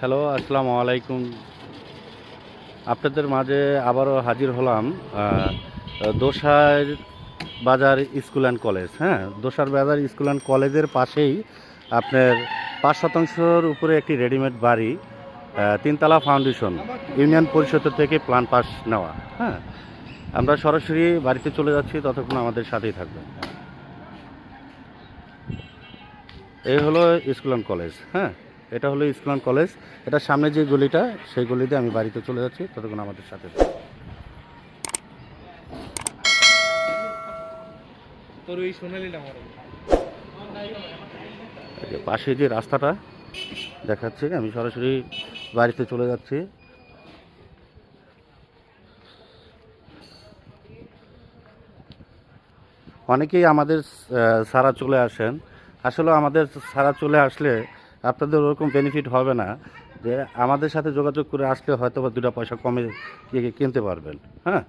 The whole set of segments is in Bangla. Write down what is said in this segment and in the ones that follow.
হ্যালো, আসসালামু আলাইকুম। আপনাদের মাঝে আবারও হাজির হলাম দোসার বাজার স্কুল অ্যান্ড কলেজ হ্যাঁ? দোসার বাজার স্কুল অ্যান্ড কলেজের পাশেই আপনার পাঁচ শতাংশর উপরে একটি রেডিমেড বাড়ি তিনতলা ফাউন্ডেশন, ইউনিয়ন পরিষদের থেকে প্ল্যান পাস নেওয়া হ্যাঁ? আমরা সরাসরি বাড়িতে চলে যাচ্ছি, ততক্ষণ আমাদের সাথেই থাকবেন। এই হলো স্কুল অ্যান্ড কলেজ হ্যাঁ? এটা হলো স্কুল অ্যান্ড কলেজ। এটা সামনে যে গলিটা সেই গলিতে আমি বাড়িতে চলে যাচ্ছি। ততক্ষণ আমাদের সাথে পাশে যে রাস্তাটা দেখাচ্ছে আমি সরাসরি বাড়িতে চলে যাচ্ছি। অনেকেই আমাদের সারা চলে আসেন। আসলে আমাদের সারা চলে আসলে আপনাদের ওরকম বেনিফিট হবে না যে আমাদের সাথে যোগাযোগ করে আসলে হয়তো বা দুটা পয়সা কমে কি- কিনতে পারবেন হ্যাঁ?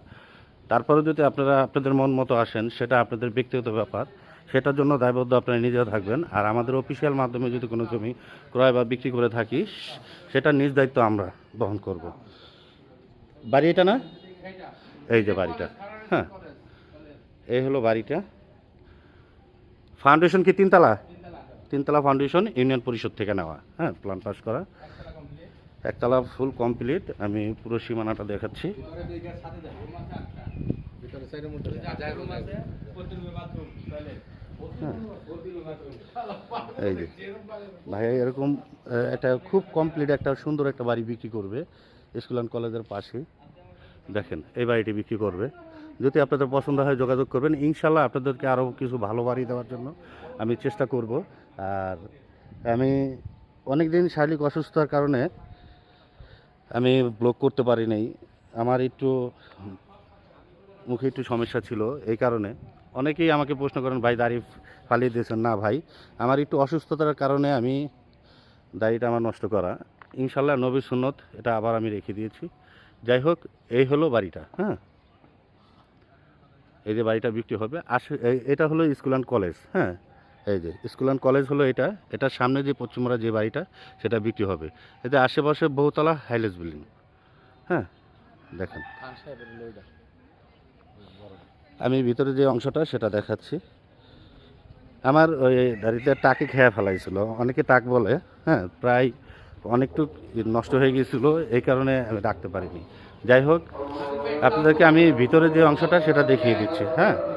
তারপরে যদি আপনারা, আপনাদের মন মতো আসেন, সেটা আপনাদের ব্যক্তিগত ব্যাপার। সেটার জন্য দায়বদ্ধ আপনারা নিজেও থাকবেন। আর আমাদের অফিসিয়াল মাধ্যমে যদি কোনো জমি ক্রয় বা বিক্রি করে থাকি, সেটা নিজ দায়িত্ব আমরা বহন করব। বাড়ি এটা না? এই যে বাড়িটা হ্যাঁ। এই হলো বাড়িটা। ফাউন্ডেশন কি তিনতলা? তিনতলা ফাউন্ডেশন ইউনিয়ন পরিষদ থেকে নেওয়া। হ্যাঁ প্ল্যান পাস করা। একতলা ফুল কমপ্লিট আমি পুরো সীমানাটা দেখাচ্ছি। টয়লেট এই যে। ভাইয়া এরকম একটা খুব কমপ্লিট একটা সুন্দর একটা বাড়ি বিক্রি করবে স্কুল অ্যান্ড কলেজের পাশে দেখেন, এই বাড়িটি বিক্রি করবে। যদি আপনাদের পছন্দ হয়, যোগাযোগ করবেন। ইনশাল্লাহ আপনাদেরকে আরও কিছু ভালো বাড়ি দেওয়ার জন্য আমি চেষ্টা করব। আর আমি অনেক দিন শারীরিক অসুস্থতার কারণে আমি ব্লগ করতে পারি নাই। আমার একটু মুখে একটু সমস্যা ছিল এই কারণে। অনেকেই আমাকে প্রশ্ন করেন, ভাই, দাড়ি ফালিয়ে দিয়েছেন? না, ভাই, আমার একটু অসুস্থতার কারণে আমি দাড়িটা আমার নষ্ট করা। ইনশাল্লাহ নবী সুন্নত এটা আবার আমি রেখে দিয়েছি। যাই হোক, এই হলো বাড়িটা হ্যাঁ? এই যে বাড়িটা বিক্রি হবে, আসে এটা হলো স্কুল অ্যান্ড কলেজ হ্যাঁ? এই যে, স্কুল অ্যান্ড কলেজ হলো এটা। এটার সামনে যে পশ্চিমরা যে বাড়িটা, সেটা বিক্রি হবে। এতে আশেপাশে বহুতলা হাইলেস বিল্ডিং হ্যাঁ? দেখেন। আমি ভিতরে যে অংশটা, সেটা দেখাচ্ছি। আমার ওই দাড়িতে টাকে খেয়া ফেলাইছিল। অনেকে টাক বলে হ্যাঁ প্রায় অনেকটু নষ্ট হয়ে গিয়েছিল, এই কারণে আমি ডাকতে পারিনি। যাই হোক, আপনাদেরকে আমি ভিতরে যে অংশটা, সেটা দেখিয়ে দিচ্ছি হ্যাঁ?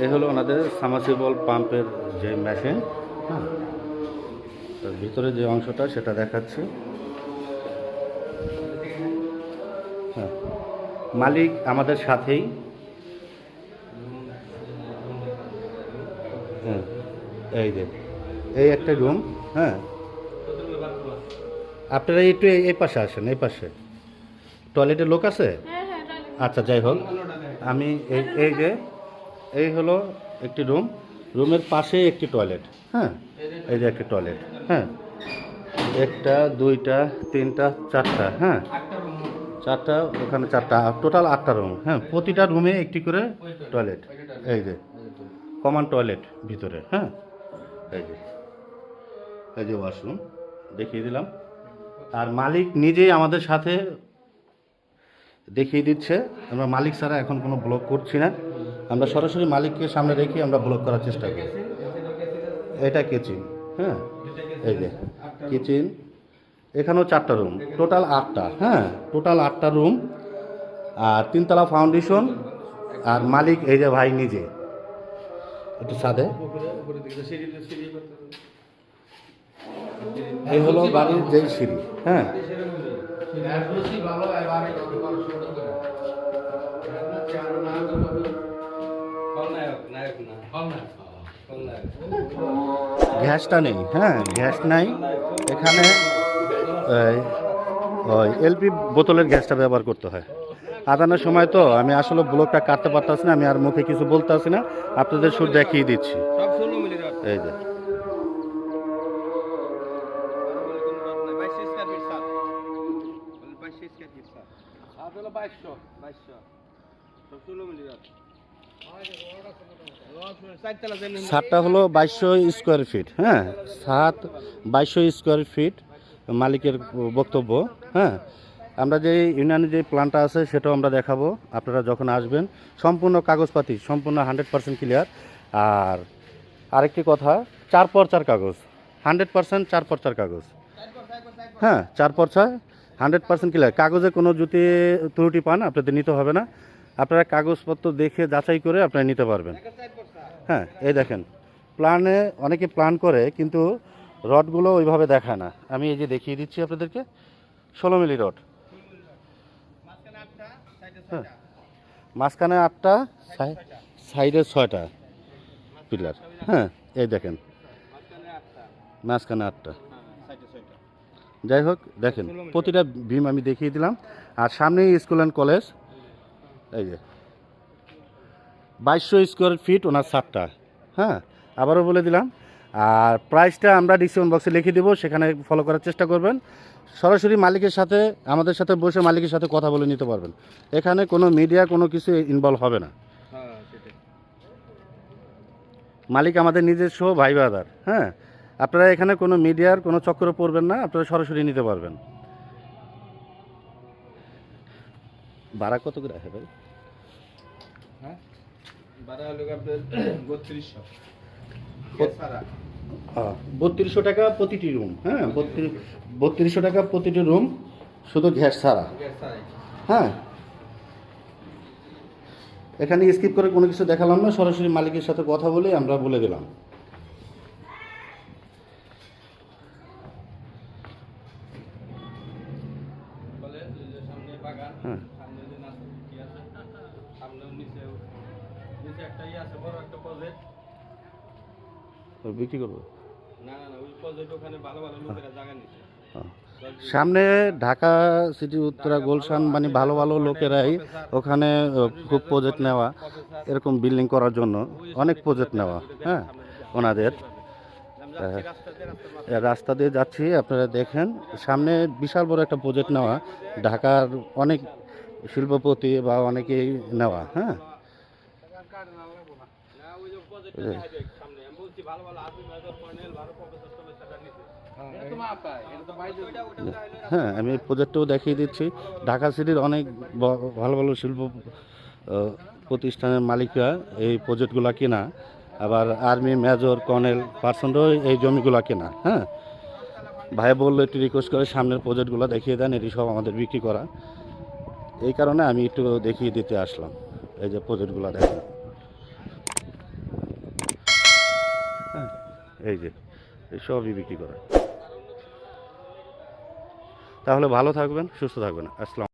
এই হলো ওনাদের সামাসিবল পাম্পের যে মেশিন হ্যাঁ? তার ভিতরে যে অংশটা সেটা দেখাচ্ছি। হ্যাঁ। মালিক আমাদের সাথেই। হ্যাঁ এই যে এই একটা রুম হ্যাঁ। আপনারা একটু এই- পাশে আসেন এই পাশে। টয়লেটের লোক আছে? আচ্ছা যাই হোক। আমি এই এই যে এই হলো একটি রুম। রুমের পাশে একটি টয়লেট হ্যাঁ? এই যে একটি টয়লেট হ্যাঁ? একটা, দুইটা, তিনটা, চারটা হ্যাঁ? চারটা, ওখানে চারটা, টোটাল আটটা রুম হ্যাঁ? প্রতিটা রুমে একটি করে টয়লেট, এই যে, কমন টয়লেট ভিতরে হ্যাঁ? এই যে এই যে ওয়াশরুম, দেখিয়ে দিলাম। আর মালিক নিজেই আমাদের সাথে দেখিয়ে দিচ্ছে। আমরা মালিক ছাড়া এখন কোনো ব্লক করছি না। আমরা সরাসরি মালিককে সামনে রেখে আমরা ব্লক করার চেষ্টা করি। এটা কিচেন হ্যাঁ? এই যে কিচেন এখানেও চারটা রুম টোটাল আটটা হ্যাঁ? টোটাল আটটা রুম আর তিনতলা ফাউন্ডেশন আর মালিক এই যে ভাই নিজে। একটু সাদে এই হলো বাড়ির যেই সিঁড়ি হ্যাঁ? ভালো গ্যাসটা নেই হ্যাঁ গ্যাস নাই। এখানে ওই এলপি বোতলের গ্যাসটা ব্যবহার করতে হয়। আদানের সময় তো আমি আসলে ব্লকটা কাটতে পারতাছি না আমি আর মুখে কিছু বলতেছি না আপনাদের সুর দেখিয়ে দিচ্ছি। এই যে। বাইশশো। বাইশশো। ষোলো মিলি ছাদটা হলো বাইশশো স্কোয়ার ফিট হ্যাঁ? ছাদ বাইশশো স্কোয়ার ফিট মালিকের বক্তব্য হ্যাঁ? আমরা যে ইউনিয়নে যে প্ল্যানটা আছে সেটাও আমরা দেখাবো। আপনারা যখন আসবেন, সম্পূর্ণ কাগজপাতি, সম্পূর্ণ হান্ড্রেড পার্সেন্ট ক্লিয়ার আর আরেকটি কথা, চার পর্চার কাগজ হান্ড্রেড পার্সেন্ট চার পর্চার কাগজ। হ্যাঁ চার পর্চা হান্ড্রেড পার্সেন্ট ক্লিয়ার কাগজে কোনো যদি ত্রুটি পান, আপনাদের নিতে হবে না। আপনারা কাগজপত্র দেখে যাচাই করে আপনারা নিতে পারবেন। হ্যাঁ এই দেখেন। প্ল্যানে অনেকে প্ল্যান করে, কিন্তু রডগুলো ওইভাবে দেখায় না। আমি এই যে দেখিয়ে দিচ্ছি আপনাদেরকে। ষোলো মিলি রড। হ্যাঁ। মাঝখানে আটটা, সাই- সাইডে ছয়টা পিলার। হ্যাঁ এই দেখেন। মাঝখানে আটটা। যাই হোক, দেখেন, প্রতিটা বিম আমি দেখিয়ে দিলাম। আর সামনেই স্কুল অ্যান্ড কলেজ। এই যে। বাইশশো স্কোয়ার ফিট ওনার সাতটা হ্যাঁ আবারও বলে দিলাম। আর প্রাইসটা আমরা ডিসকাউন্ট বক্সে লিখে দেবো সেখানে ফলো করার চেষ্টা করবেন। সরাসরি মালিকের সাথে আমাদের সাথে বসে মালিকের সাথে কথা বলে নিতে পারবেন। এখানে কোনো মিডিয়া কোনো কিছু ইনভলভ হবে না। হ্যাঁ মালিক আমাদের নিজস্ব ভাই বাদার হ্যাঁ আপনারা এখানে কোনো মিডিয়ার কোনো চক্র পড়বেন না আপনারা সরাসরি নিতে পারবেন। ভাড়া কত করে ভাই? হ্যাঁ? বারো হলো আপনার বত্রিশশো। বত্রিশশো টাকা প্রতিটি রুম হ্যাঁ বত্রিশ বত্রিশশো টাকা প্রতিটি রুম শুধু গ্যাস ছাড়া। হ্যাঁ। এখানে স্কিপ করে কোনো কিছু দেখালাম না সরাসরি মালিকের সাথে কথা বলে আমরা বলে দিলাম। হ্যাঁ। সামনে যে নাচি আছে সামনে নিচে নিচে একটা ইয়ে আছে বড় একটা প্রজেক্ট বিক্রি করব? না না না ওই প্রজেক্ট ওখানে ভালো ভালো লোকেরা জায়গা নিচ্ছে। সামনে ঢাকা সিটি উত্তরা গোলশান মানে ভালো ভালো লোকেরাই ওখানে খুব প্রজেক্ট নেওয়া এরকম বিল্ডিং করার জন্য অনেক প্রজেক্ট নেওয়া হ্যাঁ ওনাদের। রাস্তা দিয়ে যাচ্ছি আপনারা দেখেন সামনে বিশাল বড় একটা প্রজেক্ট নেওয়া ঢাকার অনেক শিল্পপতি বা অনেকেই নেওয়া হ্যাঁ। হ্যাঁ আমি প্রজেক্টও দেখিয়ে দিচ্ছি। ঢাকা সিটির অনেক ভালো ভালো শিল্প প্রতিষ্ঠানের মালিকরা এই প্রজেক্টগুলো কেনা। আবার আর্মি মেজর কর্নেল পার্সনরাও এই জমিগুলো কেনা হ্যাঁ। ভাই বলল একটু রিকোয়েস্ট করে সামনের প্রজেক্টগুলো দেখিয়ে দেন এটি সব আমাদের বিক্রি করা। এই কারণে আমি একটু দেখিয়ে দিতে আসলাম এই যে প্রজেক্টগুলো দেখেন হ্যাঁ এই যে সবই বিক্রি করা তাহলে ভালো থাকবেন সুস্থ থাকবেন। আসসালাম